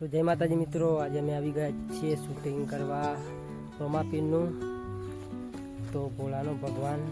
તો જય માતાજી મિત્રો, આજે અમે આવી ગયા છીએ શૂટિંગ કરવા રોમાપીરનું તો ભોળાનો ભગવાન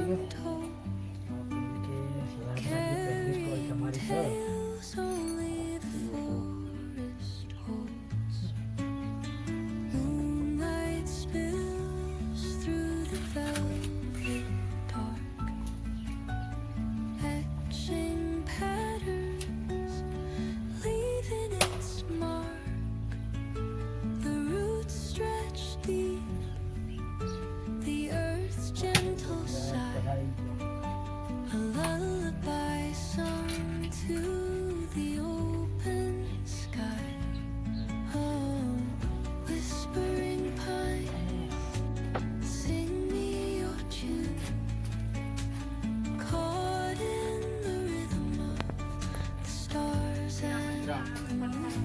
вітаю.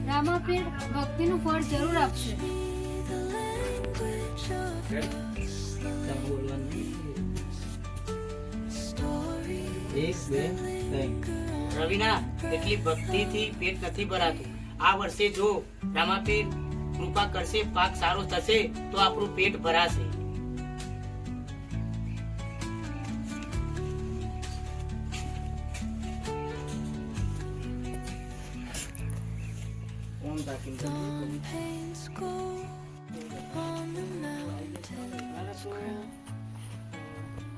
રામાપીર ભક્તિનું ફળ જરૂર આપશે. રવિના એટલી ભક્તિથી પેટ નથી ભરાતું. આ વર્ષે જો રામાપીર કૃપા કરશે પાક સારો થશે તો આપણું પેટ ભરાશે. ang daking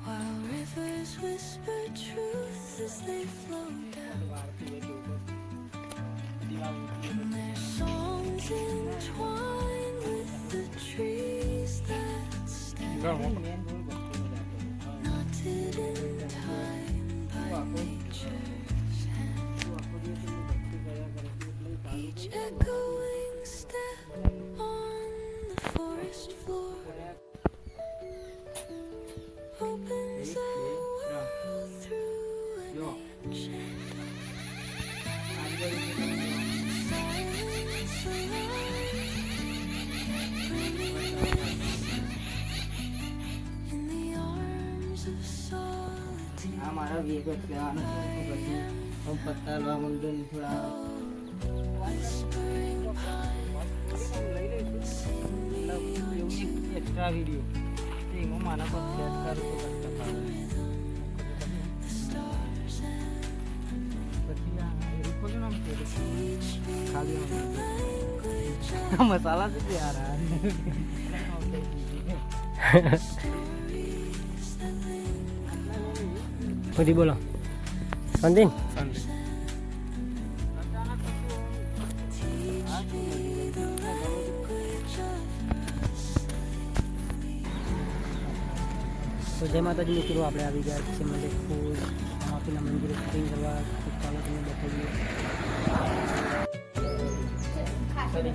While rivers whisper truth as they flow down. And their songs entwine with the trees that stand. મારા વેગ જ કહેવાનો પછી હું પત્તા લેવા માંડ્યો ને થોડા. એક્સ્ટ્રા વીડિયો હું મારા પર સેટ કરું તો યાર આ. stories that linger. બધી બોલો સંદીન તો જય માતાજી મિત્રો આપણે આવી ગયા છીએ મંદિર ફૂલ માફીના મંદિરે શૂટિંગ કરવા તો ચાલો તમને બતાવીએ મને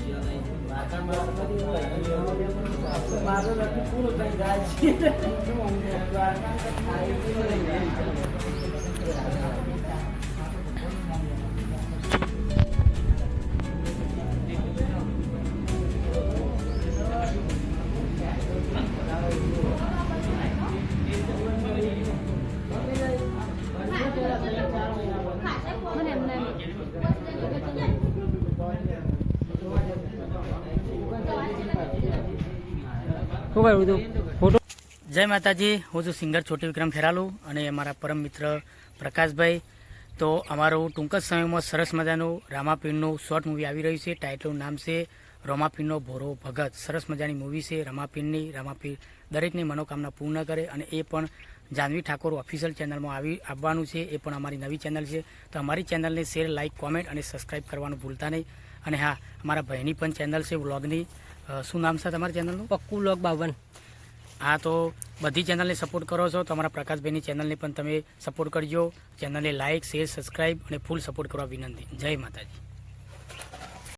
શું ફોટો જય માતાજી, હું છું સિંગર છોટી વિક્રમ ખેરાલુ અને અમારા પરમ મિત્ર પ્રકાશભાઈ. તો અમારું ટૂંક જ સમયમાં સરસ મજાનું રામાપીરનું શોર્ટ મૂવી આવી રહ્યું છે, ટાઇટલનું નામ છે રમાપીરનો ભોરો ભગત. સરસ મજાની મૂવી છે રમાપીરની રામાપીર દરેકની મનોકામના પૂર્ણ કરે અને એ પણ જાનવી ઠાકોર ઓફિશિયલ ચેનલમાં આવી આવવાનું છે, એ પણ અમારી નવી ચેનલ છે. તો અમારી ચેનલને શેર લાઇક કોમેન્ટ અને સબસ્ક્રાઇબ કરવાનું ભૂલતા નહીં. અને હા, અમારા ભાઈની પણ ચેનલ છે વ્લોગની શું નામ છે તમારી ચેનલનું પક્કુ લોક બાવન. હા તો બધી ચેનલને સપોર્ટ કરો છો. તમારા પ્રકાશભાઈની ચેનલને પણ તમે સપોર્ટ કરજો. ચેનલને લાઇક શેર સબસ્ક્રાઇબ અને ફૂલ સપોર્ટ કરવા વિનંતી. જય માતાજી.